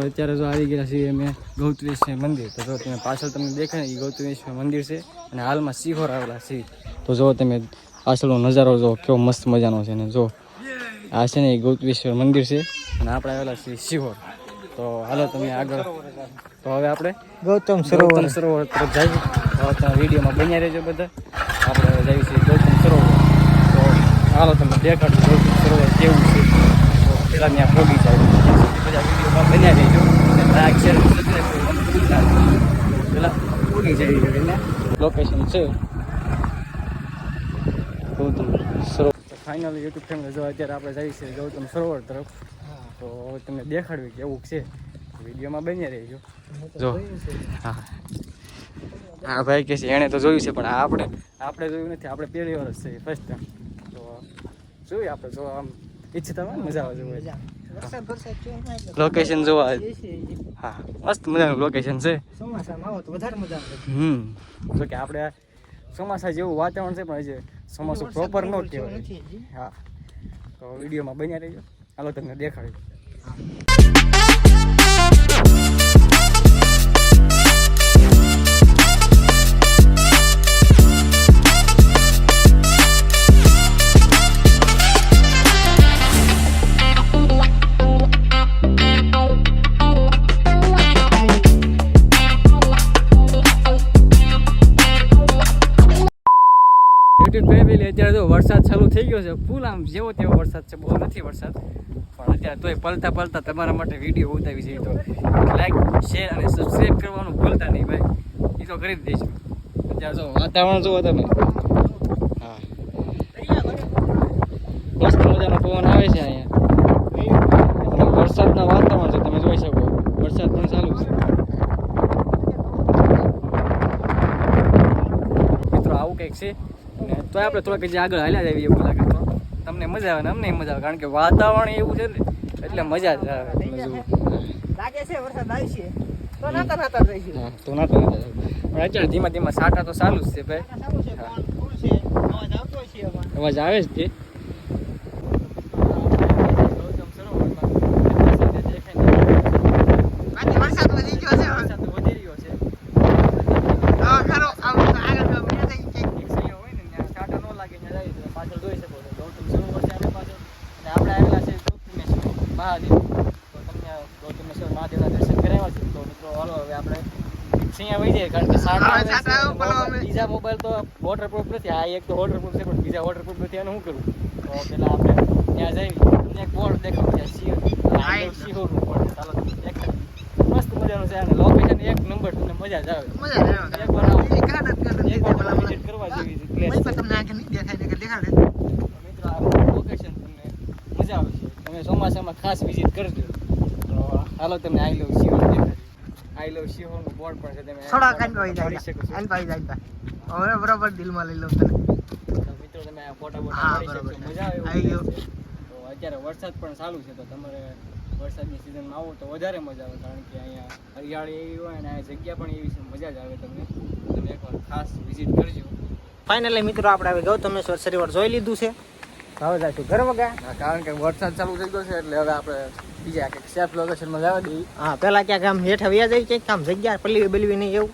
આવી ગયા છીએ અમે ગૌતમેશ્વર મંદિર. તો જો તમે પાછળ તમને દેખાય ને એ ગૌતમેશ્વર મંદિર છે અને હાલમાં સિહોર આવેલા છે. તો જો તમે પાછળનો નજારો જો કેવો મસ્ત મજાનો છે ને જો. આ છે ને એ ગૌતમેશ્વર મંદિર છે અને આપણે આવેલા છીએ સિહોર તો હાલો તમે આગળ. તો હવે આપણે ગૌતમ સરોવર. સરોવર તરફ જઈએ. તો તમે વિડીયોમાં બન્યા રહેજો બધા. આપણે હવે જઈએ છીએ ગૌતમ સરોવર. તો હાલો તમે દેખાડો ગૌતમ સરોવર કેવું છે. તો પેલા ત્યાં પોગી જાય વિડીયોમાં બન્યા રહેજો. નહીં. પેલા લોકેશન છે Gautam Sarovar. Finally YouTube family જો અત્યારે આપણે જઈએ છીએ ગૌતમ સરોવર તરફ, તો તમને દેખાડવી કે એવું છે. વિડીયોમાં બન્યા રહેજો. જો. હા. હા, ભાઈ કે છે, એણે તો જોયું છે, પણ આપણે આપણે જોયું નથી. આપણે પહેલી વાર જ છે ફર્સ્ટ ટાઈમ તો જોઈએ આપણે, જો આમ ઈચ્છતા હોય મજા આવે જોવા લોકેશન જોવા. હા મસ્ત મજાનું લોકેશન છે. ચોમાસામાં આવો તો વધારે મજા આવે. હમ. જો કે આપણે ચોમાસા જેવું વાતાવરણ છે પણ હજી ચોમાસું પ્રોપર ન કહેવાય. હા. તો વિડીયોમાં બન્યા રહેજો. હાલો તમને દેખાડી. યુટ્યુબ ફેમિલી અત્યારે તો વરસાદ ચાલુ થઈ ગયો છે. ફૂલ આમ જેવો તેવો વરસાદ છે. બહુ નથી વરસાદ. પણ અત્યારે તોય પલતા પલતા તમારા માટે વીડિયો ઉતાવી છે. તો લાઈક શેર અને સબસ્ક્રાઈબ કરવાનું ભૂલતા નહીં ભાઈ. એ તો કરી જ દઈશું અત્યારે જો વાતાવરણ જુઓ તમે. હા. મસ્ત મજાનો પવન આવે છે અહીંયા. વરસાદના વાતાવરણ છે, તમે જોઈ શકો. વરસાદ પણ ચાલુ છે. મિત્રો, આવું કંઈક છે. અને તો આપણે થોડાક જે આગળ હાલ્યા જઈએ તો તમને મજા આવે ને અમને મજા આવે કારણ કે વાતાવરણ એવું છે ને એટલે મજા જ આવે. તમે જુઓ લાગે છે વરસાદ આવશે તો નાતા નાતા રહીશું તો ના તો પણ અત્યારે ધીમા ધીમા સાટા તો ચાલુ જ છે ભાઈ. અવાજ આવે જ તે બાકી વરસાદ વધી ગયો છે વરસાદ તો વધી રહ્યો છે હા ખરો આવું તો આગળ તો મેં થઈ ગઈ એક સૈયા હોય ને ત્યાં સાટા ન લાગે ત્યાં જાય તો પાછળ જોઈ શકો છો ગૌતમ સરોવર છે આપણે પાછળ અને આપણે આવેલા છે ગૌતમેશ્વર મહાદેવ. તો તમને ગૌતમેશ્વર મહાદેવના દર્શન કરાવ્યા છે. તો મિત્રો હાલો હવે આપણે સિંહા વહી જઈએ. કારણ કે બીજા મોબાઈલ તો વોટરપ્રૂફ નથી. આ એક તો વોટરપ્રૂફ છે પણ બીજા વોટરપ્રૂફ નથી. એનું શું કરું તો પેલા આપણે ત્યાં જઈ તમને એક બોર્ડ દેખાવ છે સિંહ સિંહોનું બોર્ડ ચાલો તમે મસ્ત મજાનું છે. અને લોકેશન એક નંબર તમને મજા જ આવે. મજા જ આવે. એક વાર આવો. એ કાઢ જ કાઢ જ એક વાર પેલા તમે મને. visit કરવા જેવી. પણ તમને આંખે નહીં દેખાય ને દેખાડે તો મિત્રો આ લોકેશન તમને મજા આવશે તમે ચોમાસામાં ખાસ વિઝિટ કરજો. હાલો તમે I love Shiv I love સિંહોનું board પણ છે તમે થોડા કાન ભાઈ જાય છો. ભાઈ જાય હવે બરોબર દિલમાં લઈ લઉં તને. મિત્રો તમે ફોટા બોટા પાડી. મજા આવે આવી ગયો. તો અત્યારે વરસાદ પણ ચાલુ છે તો તમારે વરસાદની સિઝનમાં આવો તો વધારે મજા આવે કારણ કે અહીંયા હરિયાળી એવી હોય અને આ જગ્યા પણ એવી છે મજા જ આવે તમને. તમે એકવાર ખાસ વિઝિટ કરજો. ફાઇનલી મિત્રો આપણે હવે ગૌતમેશ્વર સરોવર જોઈ લીધું છે. હવે જઈશું ગરમ ગયા? કારણ કે વરસાદ ચાલુ થઈ ગયો છે એટલે હવે આપણે બીજા કંઈક સેફ લોકેશનમાં જવા દઈએ. હા પેલા ક્યાંક આમ હેઠા વ્યા જાય ક્યાંક આમ જગ્યા પલવી બલવી નહીં એવું.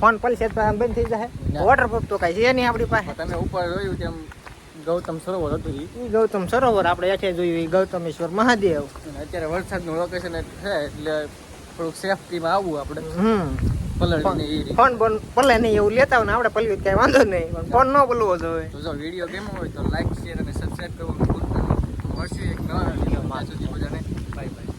ફોન પલશે તો આમ બંધ થઈ જાય. વોટરપ્રૂફ તો કાંઈ છે નહીં આપણી પાસે. તમે ઉપર જોયું તેમ ગૌતમ સરોવર હતું. ઈ. ગૌતમ સરોવર આપણે હેઠે જોયું એ ગૌતમેશ્વર મહાદેવ. અત્યારે વરસાદનું લોકેશન છે એટલે થોડુંક સેફટીમાં આવવું આપણે. હમ. ફોન બોન પલે નહીં એવું લેતા હોય ને આપણે પલવી કાંઈ વાંધો નહીં ફોન ન બોલવો જોઈએ. જો વીડિયો ગેમ હોય તો લાઈક શેર અને સબસ્ક્રાઈબ કરવાનું ભૂલતા નહીં. મળશું એક નવા વીડિયો સુધી બધાને. Bye bye